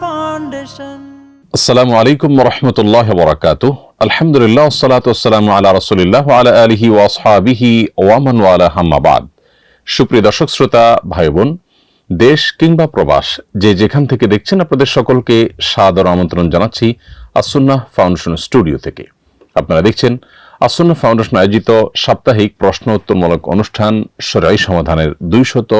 Foundation আসসালামু আলাইকুম রহমতুল্লাহ বরাকাত আলহামদুলিল্লাহ সালাতাম আলা রসুলিল্লাহ আলা আলহি ওয়াসহাবিহি ওয়ামান ওয়ালা হাম্মাবাদ সুপ্রিয় দর্শক শ্রোতা ভাই বোন দেশ কিংবা প্রবাস, যে যেখান থেকে দেখছেন আপনাদের সকলকে সাদর আমন্ত্রণ জানাচ্ছি আসুন্না ফাউন্ডেশন স্টুডিও থেকে। আপনারা দেখছেন আসুন্না ফাউন্ডেশন আয়োজিত সাপ্তাহিক প্রশ্ন উত্তরমূলক অনুষ্ঠান সরাই সমাধানের দুইশত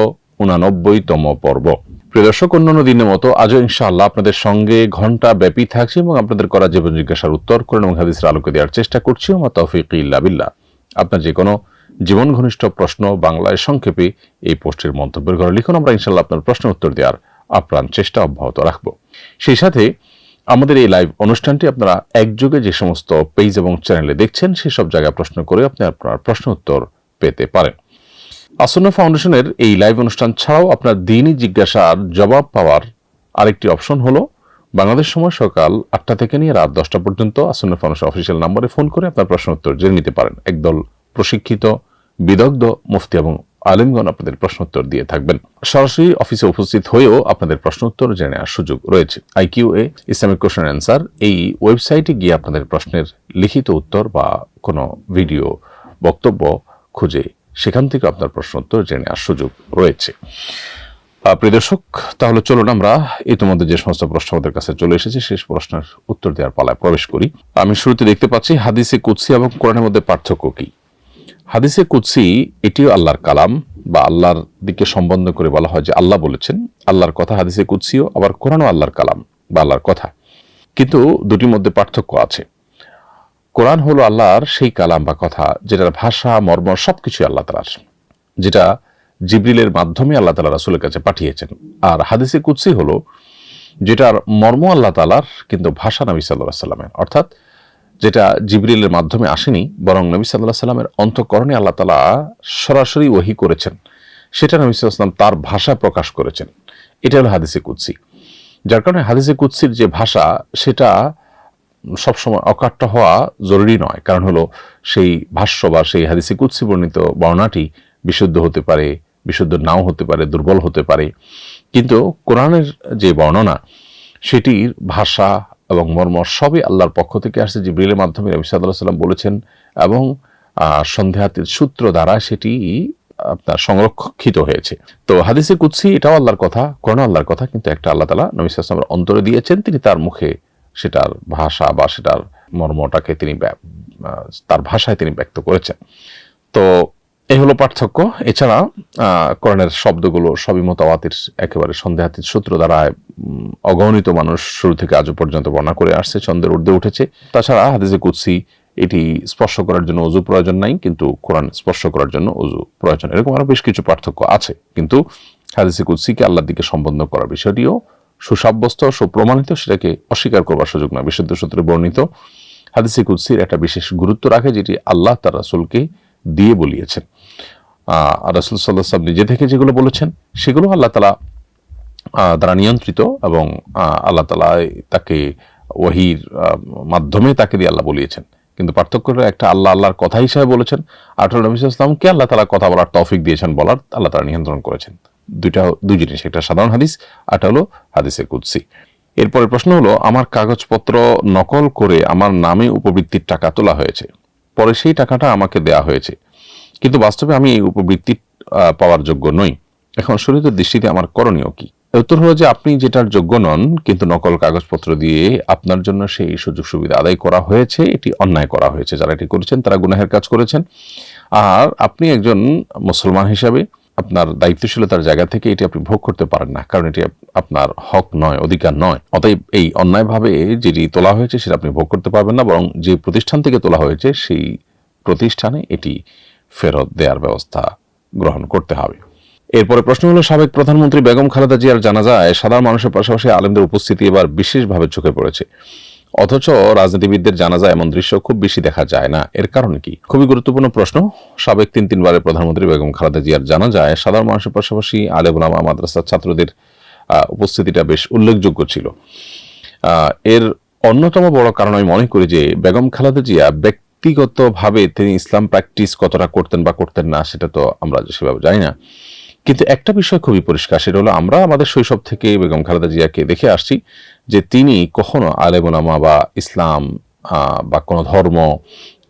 উনানব্বইতম পর্ব। প্রিয় দর্শক, অন্যান্য দিনের মতো আজও ইনশাআল্লাহ আপনাদের সঙ্গে ঘণ্টা ব্যাপী থাকছি এবং আপনাদের করা জীবন জিজ্ঞাসার উত্তর করেন এবং হাদিসের আলোকে দেওয়ার চেষ্টা করছি। আমার তৌফিক ইল্লা বিল্লাহ। আপনার যে কোনো জীবন ঘনিষ্ঠ প্রশ্ন বাংলায় সংক্ষেপে এই পোস্টের মন্তব্যের ঘরে লিখুন। আমরা ইনশাল্লাহ আপনার প্রশ্ন উত্তর দেওয়ার আপ্রাণ চেষ্টা অব্যাহত রাখব। সেই সাথে আমাদের এই লাইভ অনুষ্ঠানটি আপনারা একযোগে যে সমস্ত পেজ এবং চ্যানেলে দেখছেন সেসব জায়গায় প্রশ্ন করে আপনি আপনার প্রশ্ন উত্তর পেতে পারেন। আসন্ন ফাউন্ডেশনের এই লাইভ অনুষ্ঠান ছাড়াও আপনার দিনই জিজ্ঞাসার জবাব পাওয়ার আরেকটি অপশন হলো, বাংলাদেশ সময় সকাল আটটা থেকে নিয়ে রাত দশটা পর্যন্ত আসন্ন ফাউন্ডেশন অফিসিয়াল নম্বরে ফোন করে আপনার প্রশ্ন উত্তর জেনে নিতে পারেন। একদল প্রশিক্ষিত বিদগ্ধ মুফতি এবং আলিমগণ আপনাদের প্রশ্ন উত্তর দিয়ে থাকবেন। সরাসরি অফিসে উপস্থিত হয়েও আপনাদের প্রশ্ন উত্তর জেনে নেওয়ার সুযোগ রয়েছে। আইকিউ এ ইসলামিক কোশ্চেন অ্যান্সার এই ওয়েবসাইটে গিয়ে আপনাদের প্রশ্নের লিখিত উত্তর বা কোনো ভিডিও, বক্তব্য খুঁজে সেখান থেকে আপনার প্রশ্ন উত্তর জেনে নেওয়ার সুযোগ রয়েছে। প্রিয় দর্শক, তাহলে চলুন আমরা ইতিমধ্যে যে সমস্ত প্রশ্ন আমাদের কাছে চলে এসেছে শেষ প্রশ্নের উত্তর দেওয়ার পালায় প্রবেশ করি। আমি শুরুতে দেখতে পাচ্ছি, হাদিসে কুৎসি এবং কোরআনের মধ্যে পার্থক্য কি? হাদিসে কুৎসি এটিও আল্লাহর কালাম বা আল্লাহর দিকে সম্বন্ধ করে বলা হয় যে আল্লাহ বলেছেন, আল্লাহর কথা হাদিসে কুৎসিও আবার কোরআনও আল্লাহর কালাম বা আল্লাহর কথা। কিন্তু দুটির মধ্যে পার্থক্য আছে। কোরআন হলো আল্লাহর সেই কালাম বা কথা, যেটার ভাষা, মর্ম সবকিছু আল্লাহ তালার, যেটা জিবরিলের মাধ্যমে আল্লাহ তালা রাসুলের কাছে পাঠিয়েছেন। আর হাদিসে কুৎসি হলো, যেটার মর্ম আল্লাহ তালার, কিন্তু ভাষা নবী সাল্লাহ সাল্লামের অর্থাৎ যেটা জিবরিলের মাধ্যমে আসেনি, বরং নবী সাল্লাহ সাল্লামের অন্তঃকরণে আল্লাহ তালা সরাসরি ওহি করেছেন। সেটা নবী সাল্লাম তার ভাষা প্রকাশ করেছেন। এটা হলো হাদিসে কুৎসি যার কারণে হাদিসে কুৎসির যে ভাষা, সেটা সবসময় অকাট্য হওয়া জরুরি নয়। কারণ হলো সেই ভাষ্য বা সেই হাদিসে কুৎসি বর্ণিত বর্ণাটি বিশুদ্ধ হতে পারে, বিশুদ্ধ নাও হতে পারে, দুর্বল হতে পারে। কিন্তু কোরআনের যে বর্ণনা, সেটির ভাষা এবং মর্ম সবই আল্লাহর পক্ষ থেকে আসছে। জিব্রিলের মাধ্যমে নবী সাল্লাহ সাল্লাম বলেছেন এবং আহ, সন্দেহাতীত সূত্র দ্বারা সেটি আপনার সংরক্ষিত হয়েছে। তো হাদিসে কুৎসি এটাও আল্লাহর কথা কোরআন আল্লাহর কথা কিন্তু একটা আল্লাহ তালা নবী সাল্লামের অন্তরে দিয়েছেন। তিনি তার মুখে সেটার ভাষা বা সেটার মর্মটাকে তিনি তার ভাষায় তিনি ব্যক্ত করেছেন। তো এই হলো পার্থক্য। এছাড়া কোরআনের শব্দগুলো সবই মতাওয়াতির একেবারে সন্দেহাতীত সূত্র দ্বারা অগণিত মানুষ শুরু থেকে আজও পর্যন্ত বর্ণনা করে আসছে চন্দ্রের ঊর্ধ্বে উঠেছে। তাছাড়া হাদিসে কুৎসি এটি স্পর্শ করার জন্য অজু প্রয়োজন নাই, কিন্তু কোরআন স্পর্শ করার জন্য অজু প্রয়োজন। এরকম আরও বেশ কিছু পার্থক্য আছে, কিন্তু হাদিসে কুৎসিকে আল্লাহর দিকে সম্বন্ধ করার বিষয়টিও সুসাব্যস্ত, সুপ্রমাণিত, সেটাকে অস্বীকার করবার সুযোগ না বিশুদ্ধ সূত্রে বর্ণিত, হাদিসে কুৎসির একটা বিশেষ গুরুত্ব রাখে, যেটি আল্লাহ তার রাসুলকে দিয়ে বলিয়েছেন। রাসুল সাল্লাহ সাল্লাম নিজে থেকে যেগুলো বলেছেন, সেগুলো আল্লাহ তালা দ্বারা নিয়ন্ত্রিত এবং আল্লাহ তালা তাকে ওহির মাধ্যমে তাকে দিয়ে আল্লাহ বলিয়েছেন। কিন্তু পার্থক্য একটা আল্লাহ আল্লাহর কথা হিসাবে বলেছেন আঠারো নবী ইসলামকে আল্লাহ তালা কথা বলার তৌফিক দিয়েছেন, বলার আল্লাহ তালা নিয়ন্ত্রণ করেছেন। দুইটা, দুই জিনিস, একটা সাধারণ হাদিস আটা হলো হাদিসে কুদ্সি। এরপরে প্রশ্ন হলো, আমার কাগজপত্র নকল করে আমার নামে উপবৃত্তির টাকা তোলা হয়েছে, পরে সেই টাকাটা আমাকে দেয়া হয়েছে। কিন্তু বাস্তবে আমি এই উপবৃত্তি পাওয়ার যোগ্য নই। এখন শরীরের দৃষ্টিতে আমার করণীয় কি? উত্তর হলো যে আপনি যেটার যোগ্য নন, কিন্তু নকল কাগজপত্র দিয়ে আপনার জন্য সেই সুযোগ সুবিধা আদায় করা হয়েছে, এটি অন্যায় করা হয়েছে। যারা এটি করেছেন, তারা গুনাহের কাজ করেছেন। আর আপনি একজন মুসলমান হিসাবে আপনার দায়িত্বশীলতার জায়গা থেকে এটি আপনি ভোগ করতে পারেন না, কারণ এটি আপনার হক নয়, অধিকার নয়। অতএব এই অন্যায়ভাবে যেটি তোলা হয়েছে, সেটা আপনি ভোগ করতে পারবেন না, বরং যে প্রতিষ্ঠান থেকে তোলা হয়েছে, সেই প্রতিষ্ঠানে এটি ফেরত দেওয়ার ব্যবস্থা গ্রহণ করতে হবে। এরপরে প্রশ্ন হলো, সাবেক প্রধানমন্ত্রী বেগম খালেদা জিয়ার জানাজায় সাধারণ মানুষের পাশাপাশি আলেমদের উপস্থিতি এবার বিশেষভাবে চোখে পড়েছে। অথচ রাজনীতিবিদদের জানাজা এমন দৃশ্য খুব বেশি দেখা যায় না। এর কারণ কি? খুবই গুরুত্বপূর্ণ প্রশ্ন। সাবেক তিন তিনবারের প্রধানমন্ত্রী বেগম খালেদা জিয়ার জানাজায় সাধারণ মানুষের পাশাপাশি আলেম ওলামা মাদ্রাসার ছাত্রদের উপস্থিতিটা বেশ উল্লেখযোগ্য ছিল। এর অন্যতম বড় কারণ আমি মনে করি যে বেগম খালেদা জিয়া ব্যক্তিগতভাবে তিনি ইসলাম প্র্যাকটিস কতটা করতেন বা করতেন না, সেটা তো আমরা সেভাবে জানি না। কিন্তু একটা বিষয় খুবই পরিষ্কার, সেটা হলো আমরা আমাদের শৈশব থেকে বেগম খালেদা জিয়াকে দেখে আসছি যে তিনি কখনো আলেমুলামা বা ইসলাম বা কোনো ধর্ম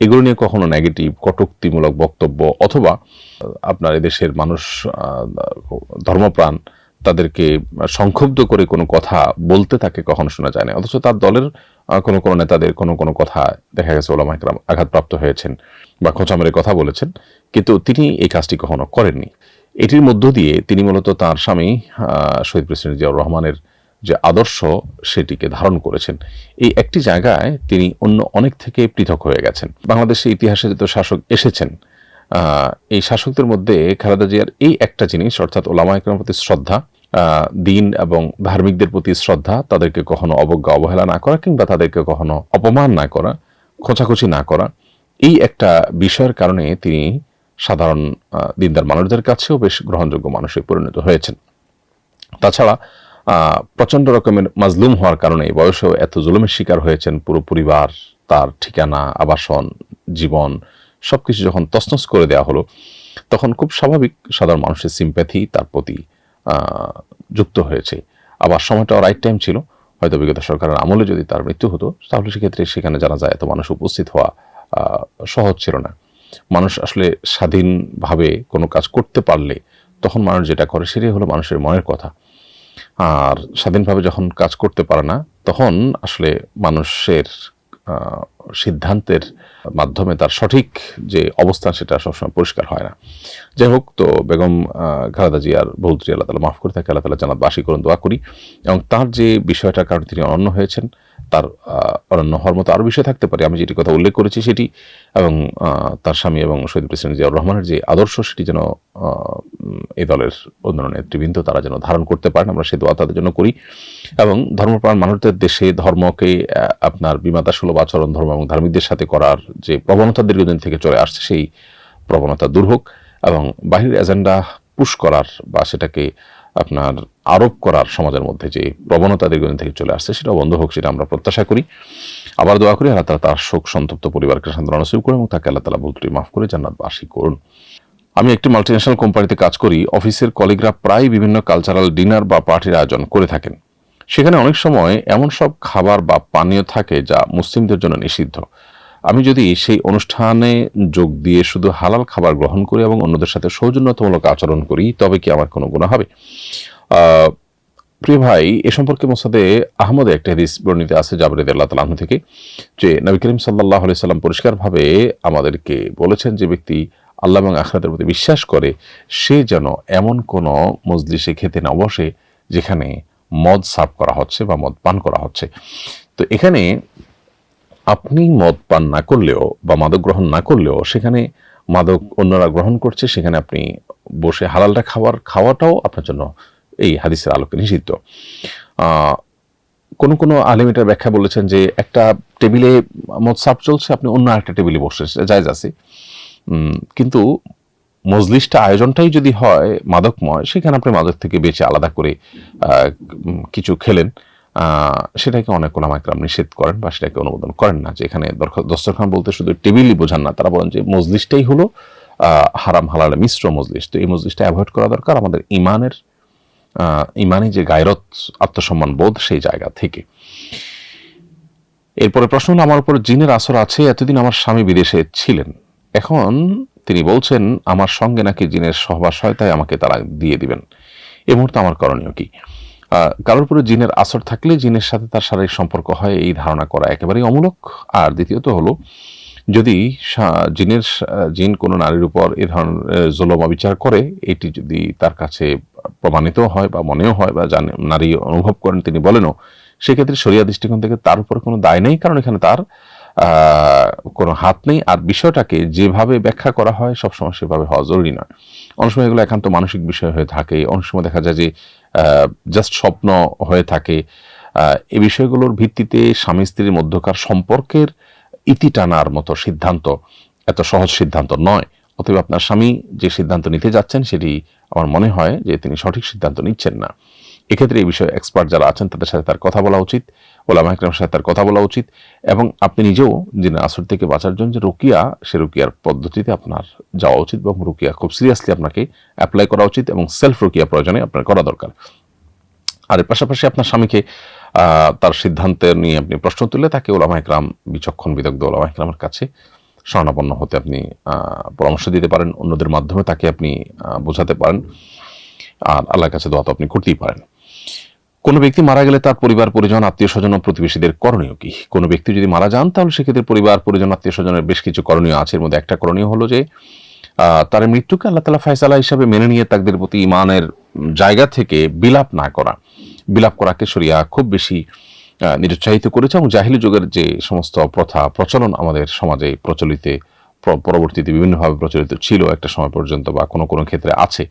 এগুলো নিয়ে কখনো নেগেটিভ কটুক্তিমূলক বক্তব্য অথবা আপনার এদেশের মানুষ ধর্মপ্রাণ তাদেরকে সংক্ষুব্ধ করে কোনো কথা বলতে তাকে কখনো শোনা যায় না অথচ তার দলের কোনো কোনো নেতাদের কোনো কোনো কথা দেখা গেছে ওলামা একরাম আঘাতপ্রাপ্ত হয়েছেন বা খোঁচা মেরে কথা বলেছেন, কিন্তু তিনি এই কাজটি কখনো করেননি। এটির মধ্য দিয়ে তিনি মূলত তার স্বামী শহীদ প্রেসিডেন্ট জিয়াউর রহমানের যে আদর্শ সেটিকে ধারণ করেছেন। এই একটি জায়গায় তিনি অন্য অনেক থেকে পৃথক হয়ে গেছেন। বাংলাদেশের ইতিহাসে যত শাসক এসেছেন এই শাসকদের মধ্যে খালেদা জিয়ার এই একটা জিনিস, অর্থাৎ ওলামা একরামের প্রতি শ্রদ্ধা দিন এবং ধার্মিকদের প্রতি শ্রদ্ধা তাদেরকে কখনো অবজ্ঞা অবহেলা না করা কিংবা তাদেরকে কখনো অপমান না করা খোঁচাখুচি না করা এই একটা বিষয়ের কারণে তিনি সাধারণ দিনদার মানুষদের কাছেও বেশ গ্রহণযোগ্য মানুষে পরিণত হয়েছেন। তাছাড়া আহ, প্রচণ্ড রকমের মাজলুম হওয়ার কারণে বয়সেও এত জুলুমের শিকার হয়েছেন পুরো পরিবার তার ঠিকানা আবাসন জীবন সবকিছু যখন তছনছ করে দেওয়া হলো তখন খুব স্বাভাবিক সাধারণ মানুষের সিম্প্যাথি তার প্রতি যুক্ত হয়েছে। আবার সময়টাও রাইট টাইম ছিল। হয়তো বিগত সরকারের আমলে যদি তার মৃত্যু হতো, তাহলে সেক্ষেত্রে সেখানে জানা যায় এত মানুষ উপস্থিত হওয়া সহজ ছিল না। মানুষ আসলে স্বাধীনভাবে কোনো কাজ করতে পারলে তখন মানুষ যেটা করে সেটাই হলো মানুষের মনের কথা। আর স্বাধীনভাবে যখন কাজ করতে পারে না, তখন আসলে মানুষের সিদ্ধান্তের মাধ্যমে তার সঠিক যে অবস্থান সেটা সবসময় পরিষ্কার হয় না। যাই হোক, তো বেগম খালেদা জিয়ার বৌদ্রী আল্লাহ তালা মাফ করে থাকে আল্লাহ তালা জানাত বাসী করুন, দোয়া করি। এবং তার যে বিষয়টার কারণে তিনি অনন্য হয়েছেন তার অনন্য হওয়ার মতো আরও বিষয় থাকতে পারে। আমি যেটি কথা উল্লেখ করেছি সেটি, এবং তার স্বামী এবং শহীদ প্রেসিডেন্ট জিয়াউর রহমানের যে আদর্শ সেটি যেন এই দলের অন্যান্য নেতৃবৃন্দ তারা যেন ধারণ করতে পারেন, আমরা সে দোয়া তাদের জন্য করি। এবং ধর্মপ্রাণ মানুষদের দেশে ধর্মকে আপনার বিমাতা সুলভ আচরণ, ধর্ম এবং ধার্মিকদের সাথে করার যে প্রবণতা দীর্ঘদিন থেকে চলে আসছে, সেই প্রবণতা দূর হোক। এবং বাহির এজেন্ডা পুশ করার বা সেটাকে আপনার আরোপ করার সমাজের মধ্যে যে প্রবণতা দীর্ঘদিন থেকে চলে আসছে সেটা বন্ধ হোক, সেটা আমরা প্রত্যাশা করি। আবার দোয়া করি, আল্লাহ তালা তার শোক সন্তপ্ত পরিবারকে সান্ত্বনা নসিব করে এবং তাকে আল্লাহ তালা বলতুটি মাফ করে জান্নাত বাসী করুন। আমি একটি মাল্টিন্যাশনাল কোম্পানিতে কাজ করি, অফিসের কলিগরা প্রায় বিভিন্ন কালচারাল ডিনার বা পার্টির আয়োজন করে থাকেন। সেখানে অনেক সময় এমন সব খাবার বা পানীয় থাকে যা মুসলিমদের জন্য নিষিদ্ধ। আমি যদি সেই অনুষ্ঠানে যোগ দিয়ে শুধু হালাল খাবার গ্রহণ করি এবং অন্যদের সাথে সৌজন্যতামূলক আচরণ করি, তবে কি আমার কোনো গুণা হবে? প্রিয় ভাই, এ সম্পর্কে মোসাদে আহমদে একটা হাদিস বর্ণিত আছে জাবরিদ আল্লাহ তালাহ থেকে, যে নবী করিম সাল্লাহ সাল্লাম পরিষ্কারভাবে আমাদেরকে বলেছেন যে ব্যক্তি আল্লাহ এবং আখরাতের প্রতি বিশ্বাস করে, সে যেন এমন কোনো মজলিসে খেতে না বসে যেখানে মদ সাফ করা হচ্ছে বা মদ পান করা হচ্ছে। তো এখানে আপনি মদ পান না করলেও বা মাদক গ্রহণ না করলেও সেখানে মাদক অন্যরা গ্রহণ করছে, সেখানে আপনি বসে হালালটা খাওয়ার, খাওয়াটাও আপনার জন্য এই হাদিসের আলোকে নিষিদ্ধ। কোনো কোনো আলিমিটার ব্যাখ্যা বলেছেন যে একটা টেবিলে মদ সাপ চলছে, আপনি অন্য একটা টেবিলে বসে জায়জ আছে। কিন্তু মজলিসটা আয়োজনটাই যদি হয় মাদকময়, সেখানে আপনি মাদক থেকে বেঁচে আলাদা করে কিছু খেলেন। সেটাকে অনেক ওলামাইকরাম নিষেধ করেন বা সেটাকে অনুমোদন করেন না, যে এখানে দস্তরখান বলতে শুধু টেবিলই বোঝান না, তারা বলেন যে মজলিসটাই হলো হারাম হালাল মিশ্র মজলিস। তো এই মজলিসটা অ্যাভয়েড করা দরকার আমাদের ইমানের ইমানি যে গায়রত আত্মসম্মান বোধ সেই জায়গা থেকে। এরপরে প্রশ্ন হলো, আমার উপর জিনের আসর আছে, এতদিন আমার স্বামী বিদেশে ছিলেন। এখন তিনি বলছেন, আমার সঙ্গে নাকি জিনের সহবাস হয়, তাই আমাকে তারা দিয়ে দিবেন। এই মুহূর্তে আমার করণীয় কি? কারোর উপরে জিনের আসর থাকলে জিনের সাথে তার শারীরিক সম্পর্ক হয়, এই ধারণা করা একেবারেই অমূলক। আর দ্বিতীয়ত হলো, যদি জিনের জিন কোনো নারীর উপর এ ধরনের জলম বিচার করে, এটি যদি তার কাছে প্রমাণিত হয় বা মনেও হয় বা জানে, নারী অনুভব করেন তিনি বলেনও, সেক্ষেত্রে শরিয়া দৃষ্টিকোণ থেকে তার উপর কোনো দায় নেই, কারণ এখানে তার কোনো হাত নেই। আর বিষয়টাকে যেভাবে ব্যাখ্যা করা হয়, সবসময় সেভাবে হওয়া জরুরি নয়। অনেক সময় এগুলো একান্ত মানসিক বিষয় হয়ে থাকে। অনেক সময় দেখা যায় যে জাস্ট স্বপ্ন হয়ে থাকে। এ বিষয়গুলোর ভিত্তিতে স্বামী স্ত্রীর মধ্যকার সম্পর্কের ইতি টানার মতো সিদ্ধান্ত এত সহজ সিদ্ধান্ত নয়। অতএব আপনার স্বামী যে সিদ্ধান্ত নিতে যাচ্ছেন সেটি আমার মনে হয় যে তিনি সঠিক সিদ্ধান্ত নিচ্ছেন না। এক্ষেত্রে এই বিষয়ে এক্সপার্ট যারা আছেন তাদের সাথে তার কথা বলা উচিত। ওলামা একরামের সাথে তার কথা বলা উচিত এবং আপনি নিজেও যে আসর থেকে বাঁচার জন্য যে রুকিয়া, সে রুকিয়ার পদ্ধতিতে আপনার যাওয়া উচিত এবং রুকিয়া খুব সিরিয়াসলি আপনাকে অ্যাপ্লাই করা উচিত এবং সেলফ রুকিয়া প্রয়োজনে আপনার করা দরকার। আর এর পাশাপাশি আপনার স্বামীকে তার সিদ্ধান্ত নিয়ে আপনি প্রশ্ন তুললে তাকে ওলামা একরাম বিচক্ষণ বিদগ্ধ ওলামা একরামের কাছে স্বর্ণাপন্ন হতে আপনি পরামর্শ দিতে পারেন। অন্যদের মাধ্যমে তাকে আপনি বোঝাতে পারেন। আর আল্লাহর কাছে দোয়া তো আপনি করতেই পারেন। কোনো ব্যক্তি মারা গেলে তার পরিবার, পরিজন, আত্মীয় স্বজন ও প্রতিবেশীদের করণীয় কি? কোনো ব্যক্তি যদি মারা যান, তাহলে সেক্ষেত্রে পরিবার, পরিজন, আত্মীয় স্বজনের বেশ কিছু করণীয় আছে। এর মধ্যে একটা করণীয় হলো যে তার মৃত্যুকে আল্লাহ তালা ফয়সালা হিসাবে মেনে নিয়ে তাদের প্রতি ইমানের জায়গা থেকে বিলাপ না করা। বিলাপ করাকে সরিয়া খুব বেশি নিরুৎসাহিত করেছে এবং জাহিলি যুগের যে সমস্ত প্রথা, প্রচলন আমাদের সমাজে প্রচলিত পরবর্তীতে বিভিন্নভাবে প্রচলিত ছিল একটা সময় পর্যন্ত বা কোনো কোনো ক্ষেত্রে আছে।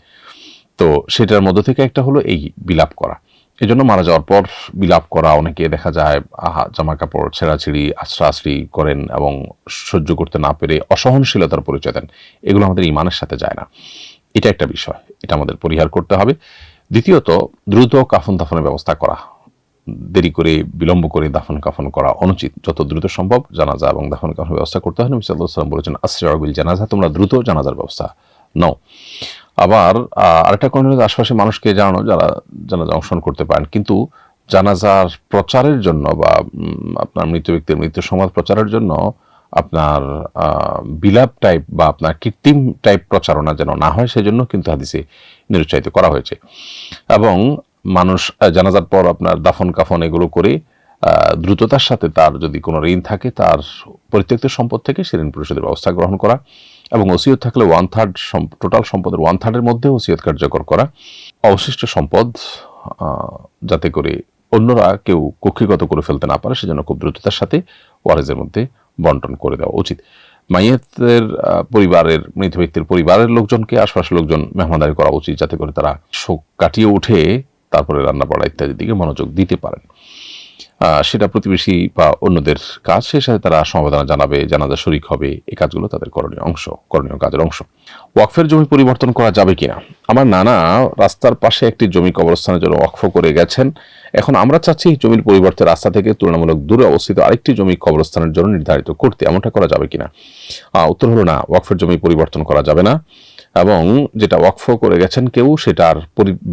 তো সেটার মধ্য থেকে একটা হলো এই বিলাপ করা। এই জন্য মারা যাওয়ার পর বিলাপ করা, অনেকে দেখা যায়, আহা জামা কাপড় ছেঁড়াছিড়ি আশ্রা আশ্রি করেন এবং সহ্য করতে না পেরে অসহনশীলতার পরিচয় দেন। এগুলো আমাদের ইমানের সাথে যায় না। এটা একটা বিষয়। এটা আমাদের পরিহার করতে হবে। দ্বিতীয়ত, দ্রুত কাফন দাফনের ব্যবস্থা করা। দেরি করে, বিলম্ব করে দাফন কাফন করা অনুচিত। যত দ্রুত সম্ভব জানাজা এবং দাফন কাফনের ব্যবস্থা করতে হয়। নবী সাল্লাল্লাহু আলাইহি ওয়াসাল্লাম বলেছেন আসরাবিল জানাজা তোমরা দ্রুত জানাজার ব্যবস্থা নাও। আবার আরেকটা কারণ হলো আশপাশে মানুষকে জানানো, যারা জানাজা অংশগ্রহণ করতে পারেন। কিন্তু জানাজার প্রচারের জন্য বা আপনার মৃত ব্যক্তির মৃত্যু সংবাদ প্রচারের জন্য আপনার বিলাপ টাইপ বা আপনার কৃত্রিম টাইপ প্রচারণা যেন না হয়, সেজন্য কিন্তু হাদিসে নিরুৎসাহিত করা হয়েছে। এবং মানুষ জানাজার পর আপনার দাফন, কাফন এগুলো করে দ্রুততার সাথে তার যদি কোনো ঋণ থাকে, তার পরিত্যক্ত সম্পদ থেকে সে ঋণ পরিশোধের ব্যবস্থা গ্রহণ করা। এবং ওসিয়ত থাকলে ওয়ান থার্ড টোটাল সম্পদের ওয়ান থার্ডের মধ্যে ওসিয়ত কার্যকর করা। অবশিষ্ট সম্পদ যাতে করে অন্যরা কেউ কক্ষিগত করে ফেলতে না পারে, সেজন্য খুব দ্রুততার সাথে ওয়ারেজের মধ্যে বন্টন করে দেওয়া উচিত। মাইয়েতের পরিবারের, মৃত ব্যক্তির পরিবারের লোকজনকে, আশপাশের লোকজন মেহমানদারি করা উচিত, যাতে করে তারা শোক কাটিয়ে উঠে তারপরে রান্না বাড়া ইত্যাদির দিকে মনোযোগ দিতে পারেন। সেটা প্রতিবেশী বা অন্যদের কাজ সে সাথে তারা সমবেদনা জানাবে, জানাজা শরিক হবে। এই কাজগুলো তাদের করণীয় অংশ, করণীয় কাজের অংশ। ওয়াকফের জমি পরিবর্তন করা যাবে কিনা? আমার নানা রাস্তার পাশে একটি জমি কবরস্থানের জন্য ওয়াকফ করে গেছেন। এখন আমরা চাচ্ছি জমির পরিবর্তে রাস্তা থেকে তুলনামূলক দূরে অবস্থিত আরেকটি জমি কবরস্থানের জন্য নির্ধারিত করতে। এমনটা করা যাবে কিনা? উত্তর হলো না, ওয়াকফের জমি পরিবর্তন করা যাবে না। এবং যেটা ওয়াকফ করে গেছেন কেউ সেটার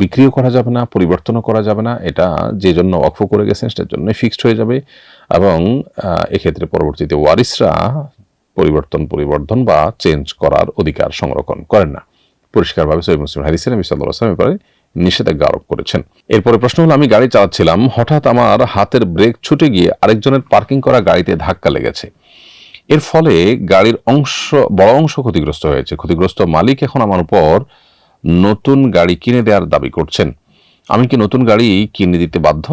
বিক্রিও করা যাবে না, পরিবর্তনও করা যাবে না। এটা যে জন্য ওয়াকফ করে গেছেন, সেটার জন্য ফিক্সড হয়ে যাবে। এবং এক্ষেত্রে পরবর্তীতে ওয়ারিসরা পরিবর্তন, পরিবর্ধন বা চেঞ্জ করার অধিকার সংরক্ষণ করেন না। পরিষ্কারভাবে সৈয়দ মুসলিম হাদিসের নবী ব্যাপারে নিষেধাজ্ঞা আরোপ করেছেন। এরপরে প্রশ্ন হলো, আমি গাড়ি চালাচ্ছিলাম, হঠাৎ আমার হাতের ব্রেক ছুটে গিয়ে আরেকজনের পার্কিং করা গাড়িতে ধাক্কা লেগেছে। এর ফলে গাড়ির অংশ, বড় অংশ ক্ষতিগ্রস্ত হয়েছে। ক্ষতিগ্রস্ত মালিক এখন আমার উপর নতুন গাড়ি কিনে দেওয়ার দাবি করছেন। আমি কি নতুন গাড়ি কিনে দিতে বাধ্য?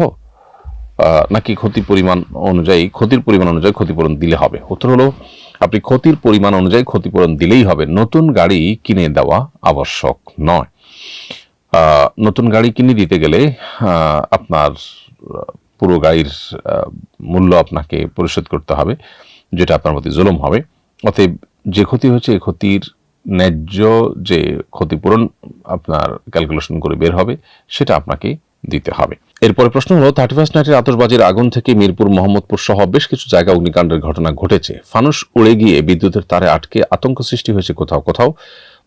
নাকি ক্ষতির পরিমাণ অনুযায়ী, ক্ষতির পরিমাণ অনুযায়ী ক্ষতিপূরণ দিলে হবে? উত্তর হলো, আপনি ক্ষতির পরিমাণ অনুযায়ী ক্ষতিপূরণ দিলেই হবে। নতুন গাড়ি কিনে দেওয়া আবশ্যক নয়। নতুন গাড়ি কিনে দিতে গেলে আপনার পুরো গাড়ির মূল্য আপনাকে পরিশোধ করতে হবে। যেটা আপনার প্রতি জুলুম হবে। অতএব যে ক্ষতি হচ্ছে এই ক্ষতির ন্যায্য যে ক্ষতিপূরণ আপনার ক্যালকুলেশন করে বের হবে, সেটা আপনাকে দিতে হবে। এরপরে প্রশ্ন হলো থার্টি ফার্স্ট নাইটের আতসবাজির আগুন থেকে মিরপুর, মোহাম্মদপুর সহ বেশ কিছু জায়গা অগ্নিকাণ্ডের ঘটনা ঘটেছে। ফানুস উড়ে গিয়ে বিদ্যুতের তারে আটকে আতঙ্ক সৃষ্টি হয়েছে কোথাও কোথাও।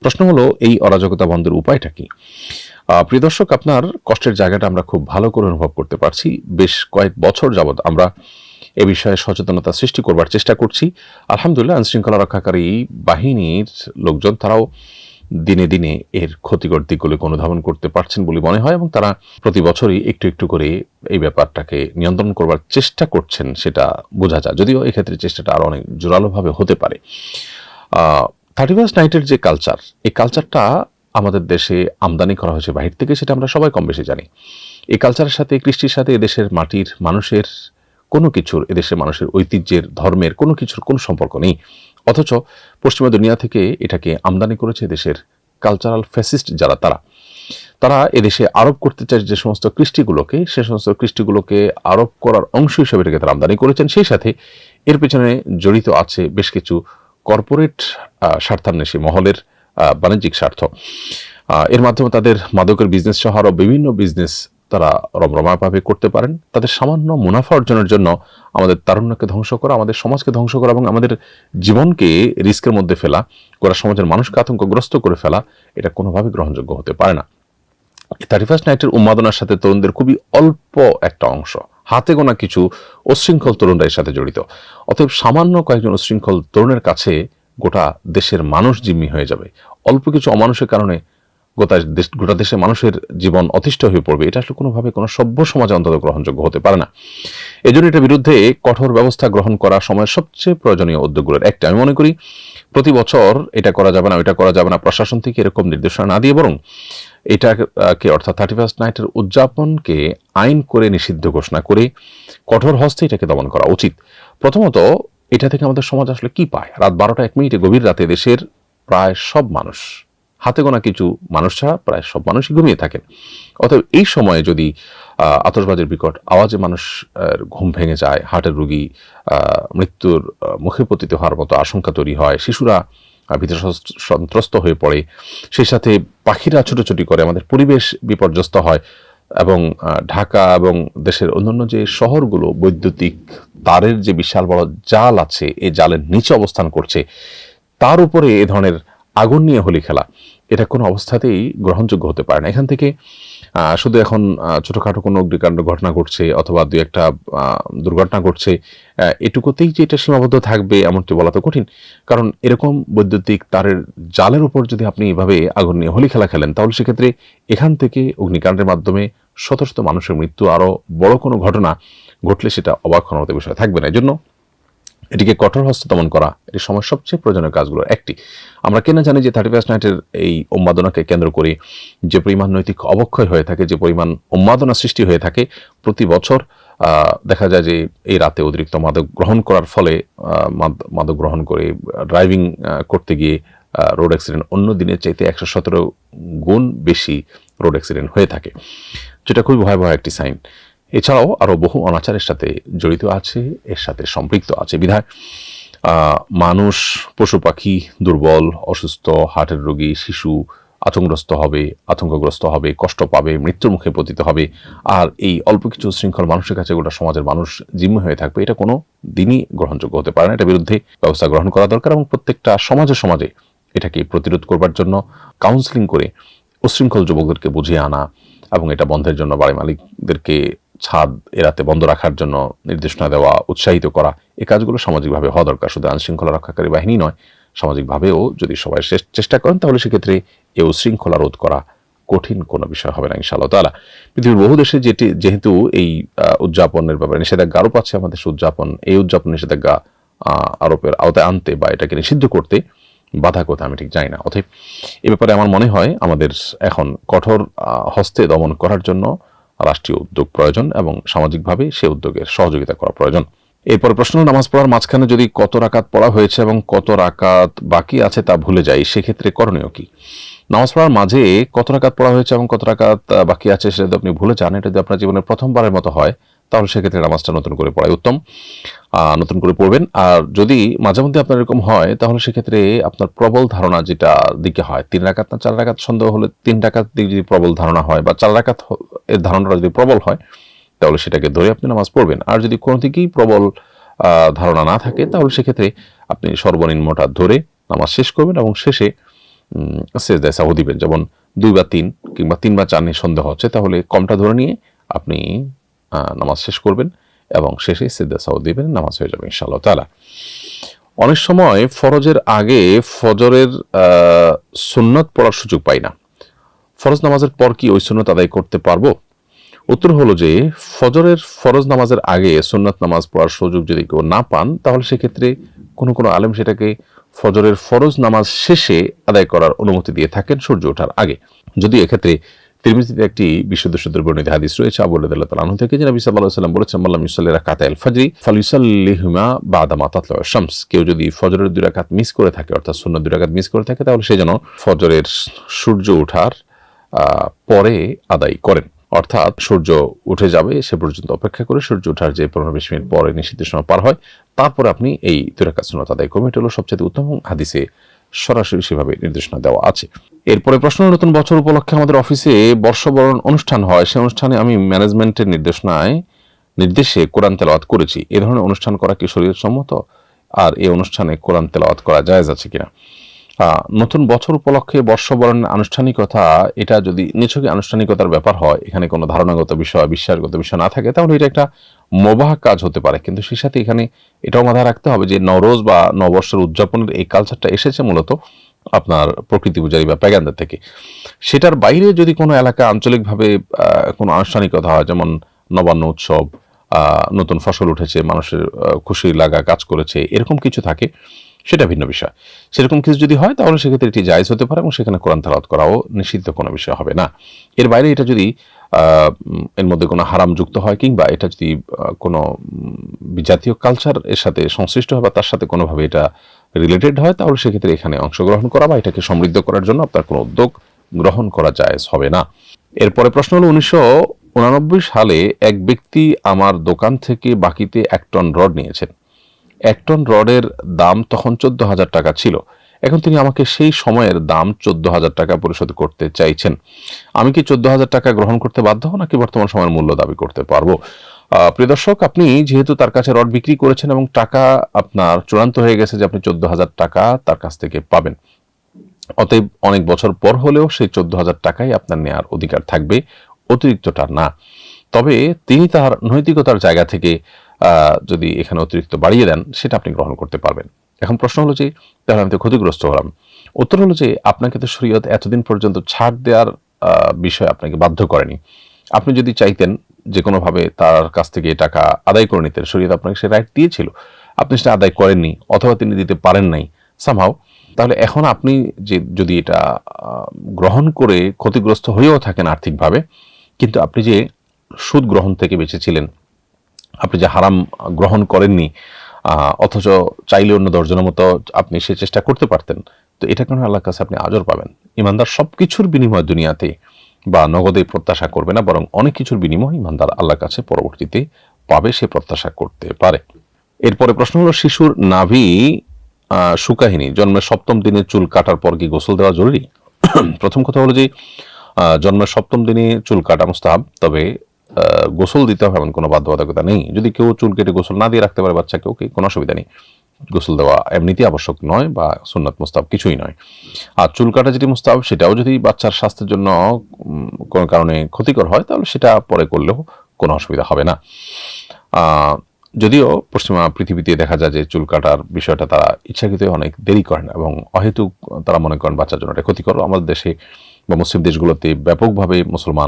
প্রশ্ন হলো, এই অরাজকতা বন্ধের উপায়টা কি? প্রিয় দর্শক, আপনার কষ্টের জায়গাটা আমরা খুব ভালো করে অনুভব করতে পারছি। বেশ কয়েক বছর যাবৎ আমরা এ বিষয়ে সচেতনতা সৃষ্টি করবার চেষ্টা করছি। আলহামদুলিল্লাহ, আইনশৃঙ্খলা রক্ষাকারী বাহিনীর লোকজন তারাও দিনে দিনে এর ক্ষতিকর দিকগুলোকে অনুধাবন করতে পারছেন বলে মনে হয় এবং তারা প্রতি বছরই একটু একটু করে এই ব্যাপারটাকে নিয়ন্ত্রণ করবার চেষ্টা করছেন সেটা বোঝা যায়। যদিও এক্ষেত্রে চেষ্টাটা আরও অনেক জোরালোভাবে হতে পারে। থার্টি ফার্স্ট নাইটের যে কালচার এই কালচারটা আমাদের দেশে আমদানি করা হয়েছে বাহির থেকে, সেটা আমরা সবাই কম বেশি জানি। এই কালচারের সাথে, কৃষ্টির সাথে এদেশের মাটির মানুষের কোনো কিছুর এদেশের মানুষের ঐতিহ্যের, ধর্মের কোনো কিছুর কোনো সম্পর্ক নেই। অথচ পশ্চিমা দুনিয়া থেকে এটাকে আমদানি করেছে দেশের কালচারাল ফ্যাসিস্ট যারা তারা। তারা এদেশে আরোপ করতে চায় যে সমস্ত কৃষ্টিগুলোকে, সে সমস্ত কৃষ্টিগুলোকে আরোপ করার অংশ হিসেবে এটাকে তারা আমদানি করেছেন। সেই সাথে এর পেছনে জড়িত আছে বেশ কিছু কর্পোরেট স্বার্থান্বেষী মহলের বাণিজ্যিক স্বার্থ। এর মাধ্যমে তাদের মাদকের বিজনেস সহ আরও বিভিন্ন বিজনেস তারা রমরমাভাবে করতে পারেন। তাদের সামান্য মুনাফা অর্জনের জন্য আমাদের তারুণ্যকে ধ্বংস করা, আমাদের সমাজকে ধ্বংস করা এবং আমাদের জীবনকে রিস্কের মধ্যে ফেলা, গোটা সমাজের মানুষকে আতঙ্কগ্রস্ত করে ফেলা, এটা কোনোভাবে গ্রহণযোগ্য হতে পারে না। থার্টি ফার্স্ট নাইটের উন্মাদনার সাথে তরুণদের খুবই অল্প একটা অংশ, হাতে গোনা কিছু উচ্ছৃঙ্খল তরুণরা এর সাথে জড়িত। অতএব সামান্য কয়েকজন উচ্ছৃঙ্খল তরুণের কাছে গোটা দেশের মানুষ জিম্মি হয়ে যাবে। অল্প কিছু অমানুষের কারণে গোটা দেশ গোটা দেশের মানুষের জীবন অতিষ্ঠ হয়ে পড়বে, এটা আসলে কোনোভাবে কোনো সভ্য সমাজে অন্তত গ্রহণযোগ্য হতে পারে না। এই জন্য এটার বিরুদ্ধে কঠোর ব্যবস্থা গ্রহণ করা সময়ের সবচেয়ে প্রয়োজনীয় উদ্যোগগুলোর একটা। আমি মনে করি প্রতি বছর এটা করা যাবে না, ওইটা করা যাবে না, প্রশাসন থেকে এরকম নির্দেশনা না দিয়ে বরং এটাকে, অর্থাৎ থার্টি ফার্স্ট নাইটের উদযাপনকে আইন করে নিষিদ্ধ ঘোষণা করে কঠোর হস্তে এটাকে দমন করা উচিত। প্রথমত, এটা থেকে আমাদের সমাজ আসলে কি পায়? রাত বারোটা এক মিনিটে গভীর রাতে দেশের প্রায় সব মানুষ হাতে গোনা কিছু মানুষ ছাড়া প্রায় সব মানুষই ঘুমিয়ে থাকেন। অতএব এই সময়ে যদি আহ, আতশবাজির বিকট আওয়াজে মানুষ ঘুম ভেঙে যায় হার্টের রুগী মৃত্যুর মুখে পতিত হওয়ার মতো আশঙ্কা তৈরি হয় শিশুরা আহ, ভীত সন্ত্রস্ত হয়ে পড়ে সেই সাথে পাখিরা ছোটাছুটি করে আমাদের পরিবেশ বিপর্যস্ত হয় এবং ঢাকা এবং দেশের অন্যান্য যে শহরগুলো বৈদ্যুতিক তারের যে বিশাল বড় জাল আছে এই জালের নিচে অবস্থান করছে তার উপরে এ ধরনের আগুন নিয়ে হোলি খেলা। এটা কোনো অবস্থাতেই গ্রহণযোগ্য হতে পারে না। এখান থেকে শুধু এখন ছোটোখাটো কোনো অগ্নিকাণ্ড ঘটনা ঘটছে অথবা দু একটা দুর্ঘটনা ঘটছে এটুকুতেই যে এটা সীমাবদ্ধ থাকবে এমনটি বলা তো কঠিন। কারণ এরকম বৈদ্যুতিক তারের জালের উপর যদি আপনি এভাবে আগুন নিয়ে হোলি খেলা খেলেন, তাহলে সেক্ষেত্রে এখান থেকে অগ্নিকাণ্ডের মাধ্যমে শত শত মানুষের মৃত্যু, আরও বড় কোনো ঘটনা ঘটলে সেটা অবাক বিষয় থাকবে না। এই জন্য এটিকে কঠোর হস্তে দমন করা এটি সময় সবচেয়ে প্রয়োজনীয় কাজগুলোর একটি, আমরা কেন জানি যে থার্টি ফার্স্ট নাইটের এই উন্মাদনাকে কেন্দ্র করে, যে পরিমাণ নৈতিক অবক্ষয় হয়ে থাকে, যে পরিমাণ উন্মাদনা সৃষ্টি হয়ে থাকে, প্রতি বছর দেখা যায় যে এই রাতে অতিরিক্ত মাদক গ্রহণ করার ফলে মাদক গ্রহণ করে ড্রাইভিং করতে গিয়ে রোড অ্যাক্সিডেন্ট অন্য দিনের চাইতে একশো সতেরো গুণ বেশি রোড অ্যাক্সিডেন্ট হয়ে থাকে। যেটা খুবই ভয়াবহ একটি সাইন এছাড়াও আরও বহু অনাচারের সাথে জড়িত আছে, এর সাথে সম্পৃক্ত আছে। বিধায় মানুষ, পশু পাখি, দুর্বল, অসুস্থ, হার্টের রোগী, শিশু আতঙ্কগ্রস্ত হবে আতঙ্কগ্রস্ত হবে, কষ্ট পাবে, মৃত্যুর মুখে পতিত হবে। আর এই অল্প কিছু শৃঙ্খল মানুষের কাছে, গোটা সমাজের মানুষ জিম্মি হয়ে থাকবে, এটা কোনো দিনই গ্রহণযোগ্য হতে পারে না। এটা বিরুদ্ধে ব্যবস্থা গ্রহণ করা দরকার এবং প্রত্যেকটা সমাজে সমাজে এটাকে প্রতিরোধ করবার জন্য কাউন্সিলিং করে উশৃঙ্খল যুবকদেরকে বুঝিয়ে আনা এবং এটা বন্ধের জন্য বাড়ি মালিকদেরকে ছাদ এরাতে বন্ধ রাখার জন্য নির্দেশনা দেওয়া, উৎসাহিত করা, এ কাজগুলো সামাজিকভাবে হওয়া দরকার। শুধু আইন শৃঙ্খলা রক্ষাকারী বাহিনী নয়, সামাজিকভাবেও যদি সবাই চেষ্টা করেন, তাহলে সেক্ষেত্রে এই উশৃঙ্খলা রোধ করা কঠিন কোনো বিষয় হবে না, ইনশাআল্লাহ তালা পৃথিবীর বহু দেশে যেটি, যেহেতু এই উদযাপনের ব্যাপারে নিষেধাজ্ঞা আরোপ আছে আমাদের উদযাপন, এই উদযাপন নিষেধাজ্ঞা আরোপের আওতায় আনতে বা এটাকে নিষিদ্ধ করতে বাধা কথা আমি ঠিক জানি না। অতএব এ ব্যাপারে আমার মনে হয় আমাদের এখন কঠোর হস্তে দমন করার জন্য রাষ্ট্রীয় উদ্যোগ প্রয়োজন এবং সামাজিকভাবে সে উদ্যোগের সহযোগিতা করা প্রয়োজন। এরপর প্রশ্ন, নামাজ পড়ার মাঝখানে যদি কত রাকাত পড়া হয়েছে এবং কত রাকাত বাকি আছে তা ভুলে যাই, সেক্ষেত্রে করণীয় কি? নামাজ পড়ার মাঝে কত রাকাত পড়া হয়েছে এবং কত রাকাত বাকি আছে সেটা যদি আপনি ভুলে যান, এটা যদি আপনার জীবনের প্রথমবারের মতো হয়, তাহলে সেক্ষেত্রে নামাজটা নতুন করে পড়াই উত্তম। নতুন করে পড়বেন। আর যদি মাঝে মধ্যে আপনার এরকম হয়, তাহলে সেক্ষেত্রে আপনার প্রবল ধারণা যেটা দিকে হয়, তিন রাকাত না চার রাকাত সন্দেহ হলে তিন রাকাত দিকে যদি প্রবল ধারণা হয় বা চার রাকাত হ- এর ধারণাটা যদি প্রবল হয়, তাহলে সেটাকে ধরে আপনি নামাজ পড়বেন। আর যদি কোনো দিকেই প্রবল ধারণা না থাকে, তাহলে সেক্ষেত্রে আপনি সর্বনিম্নটা ধরে নামাজ শেষ করবেন এবং শেষে সেজদায় সাহু দিবেন। যেমন দুই বা তিন কিংবা তিন বা চার নিয়ে সন্দেহ হচ্ছে, তাহলে কমটা ধরে নিয়ে আপনি নামাজ শেষ করবেন। এবং শেষে সেজদা সাহু দিবেন নামাজ হয়ে যাবে ইনশাআল্লাহ তাআলা। অনেক সময় ফরজের আগে ফজরের সুন্নত পড়ার সুযোগ পাই না। ফরজ নামাজের পর কি ওই সুন্নত আদায় করতে পারব? উত্তর হলো যে ফজরের ফরজ নামাজের আগে সুন্নত নামাজ পড়ার সুযোগ যদি কেউ না পান, তাহলে সেক্ষেত্রে কোনো কোনো আলেম সেটাকে ফজরের ফরজ নামাজ শেষে আদায় করার অনুমতি দিয়ে থাকেন সূর্য ওঠার আগে। যদি এক্ষেত্রে তিরমিজিতে একটি বিশুদ্ধ সূত্রের বর্ণিত হাদিস রয়েছে, আবু আল্লাহ তাআলা থেকে, যে নবী আলাইহি সাল্লাম বলেছেন মাল্লাম ইউসাল্লি রাকাত আল ফজরি ফালিউসাল্লিহুমা বাদা মা তাতলা শামস। কেউ যদি ফজরের দুই রাকাত মিস করে থাকে, অর্থাৎ সুন্নাত দুই রাকাত মিস করে থাকে, তাহলে সে যেন ফজরের সূর্য ওঠার পরে আদায় করেন। অর্থাৎ সূর্য উঠে যাবে, সে পর্যন্ত অপেক্ষা করে সূর্য ওঠার যে পনেরো বিশ মিনিট পরে নিষিদ্ধ সময় পার হয়, তারপর আপনি এই দুরাকাত সুন্নত আদায় করবেন। এটা হলো সবচেয়ে উত্তম হাদিসে সরাসরি সেভাবে নির্দেশনা দেওয়া আছে। এরপরে প্রশ্ন, নতুন বছর উপলক্ষে আমাদের অফিসে বর্ষবরণ অনুষ্ঠান হয়। সেই অনুষ্ঠানে আমি ম্যানেজমেন্টের নির্দেশনায়, নির্দেশে কোরআন তেলাওয়াত করেছি। এ ধরনের অনুষ্ঠান করা কি শরীর সম্মত আর এই অনুষ্ঠানে কোরআন তেলাওয়াত করা জায়েজ আছে কিনা? নতুন বছর উপলক্ষে বর্ষবরণ আনুষ্ঠানিকতা, এটা যদি নিছকই আনুষ্ঠানিকতার ব্যাপার হয়, এখানে কোনো ধারণাগত বিষয়, বিশ্বাসগত বিষয় না থাকে, তাহলে এটা একটা মোবাহ কাজ হতে পারে। কিন্তু সেই সাথে এখানে এটাও মাথায় রাখতে হবে যে নরোজ বা নববর্ষের উদযাপনের এই কালচারটা এসেছে মূলত আপনার প্রকৃতি পূজারী বা প্যাগান্দা থেকে। সেটার বাইরে যদি কোনো এলাকা আঞ্চলিকভাবে কোনো আনুষ্ঠানিকতা হয়, যেমন নবান্ন উৎসব নতুন ফসল উঠেছে, মানুষের খুশি লাগা কাজ করেছে, এরকম কিছু থাকে সেটা ভিন্ন বিষয়। সেরকম কিছু যদি হয়, তাহলে সেক্ষেত্রে এটি জায়জ হতে পারে এবং সেখানে কোরআন তেলাওয়াত করাও নিষিদ্ধ কোনো বিষয় হবে না। এর বাইরে এটা যদি এর মধ্যে কোনো হারাম যুক্ত হয় কিংবা এটা যদি কোনো জাতীয় কালচার এর সাথে সংশ্লিষ্ট হয় বা তার সাথে কোনোভাবে এটা রিলেটেড হয়, তাহলে সেক্ষেত্রে এখানে অংশগ্রহণ করা বা এটাকে সমৃদ্ধ করার জন্য আপনার কোনো উদ্যোগ গ্রহণ করা জায়েজ হবে না। এরপরে প্রশ্ন হলো, উনিশশো উনানব্বই সালে এক ব্যক্তি আমার দোকান থেকে বাকিতে এক টন রড নিয়েছেন। এক টন রডের দাম তখন চোদ্দ হাজার টাকা ছিল। এখন তিনি আমাকে সেই সময়ের দাম চোদ্দ হাজার টাকা পরিশোধ করতে চাইছেন। আমি কি চোদ্দ হাজার টাকা গ্রহণ করতে বাধ্য নাকি বর্তমান সময়ের মূল্য দাবি করতে পারব? প্রিয় দর্শক, আপনি যেহেতু তার কাছে রড বিক্রি করেছেন এবং টাকা আপনার চূড়ান্ত হয়ে গেছে যে আপনি চোদ্দ হাজার টাকা তার কাছ থেকে পাবেন। অতএব অনেক বছর পর হলেও সেই চোদ্দ হাজার টাকাই আপনার নেয়ার অধিকার থাকবে, অতিরিক্তটা না। তবে তিনি তার নৈতিকতার জায়গা থেকে যদি এখানে অতিরিক্ত বাড়িয়ে দেন, সেটা আপনি গ্রহণ করতে পারবেন। এখন প্রশ্ন হলো যে, তাহলে আমি তো ক্ষতিগ্রস্ত হলাম। উত্তর হলো যে, আপনাকে তো শরীয়ত এতদিন পর্যন্ত ছাড় দেওয়ার বিষয় আপনাকে বাধ্য করেনি। আপনি যদি চাইতেন যে, কোনোভাবে তার কাছ থেকে টাকা আদায় করে নিতেন, শরীয়ত আপনাকে সে রাইট দিয়েছিল। আপনি সেটা আদায় করেননি, অথবা তিনি দিতে পারেন নাই। সামহাও তাহলে এখন আপনি যে, যদি এটা গ্রহণ করে ক্ষতিগ্রস্ত হয়েও থাকেন আর্থিকভাবে, কিন্তু আপনি যে, সুদ গ্রহণ থেকে বেঁচেছিলেন আপনি যে হারাম গ্রহণ করেননি অথচ চাইলে অন্য দশজনের মতো আপনি সে চেষ্টা করতে পারতেন, তো এটা কারণে আল্লাহর কাছে আপনি আজর পাবেন? ইমানদার সব কিছুর বিনিময় দুনিয়াতে বা নগদে প্রত্যাশা করবে না, বরং অনেক কিছুর বিনিময় ইমানদার আল্লাহর কাছে পরবর্তীতে পাবে সে প্রত্যাশা করতে পারে। এরপরে প্রশ্ন হলো, শিশুর নাভি সুকাহিনী, জন্মের সপ্তম দিনে চুল কাটার পর কি গোসল দেওয়া জরুরি? প্রথম কথা হলো যে জন্মের সপ্তম দিনে চুল কাটা মুস্তাহাব, তবে গোসল দিতে হবে এমন কোনো বাধ্যবাধকতা নেই। যদি কেউ চুল কেটে গোসল না দিয়ে রাখতে পারে বাচ্চাকে ওকে কোনো অসুবিধা নেই। গোসল দেওয়া এমনিতেই আবশ্যক নয় বা সুন্নাত মুস্তাব কিছুই নয়। আর চুল কাটা যেটি মুস্তাব সেটাও যদি বাচ্চার স্বাস্থ্যের জন্য কোনো কারণে ক্ষতিকর হয়, তাহলে সেটা পরে করলেও কোনো অসুবিধা হবে না। যদিও পশ্চিমা পৃথিবীতে দেখা যায় যে চুল কাটার বিষয়টা তারা ইচ্ছাকৃত অনেক দেরি করেন এবং অহেতুক তারা মনে করেন বাচ্চার জন্য এটা ক্ষতিকর। আমাদের দেশে বা মুসলিম দেশগুলোতে ব্যাপকভাবে মুসলমান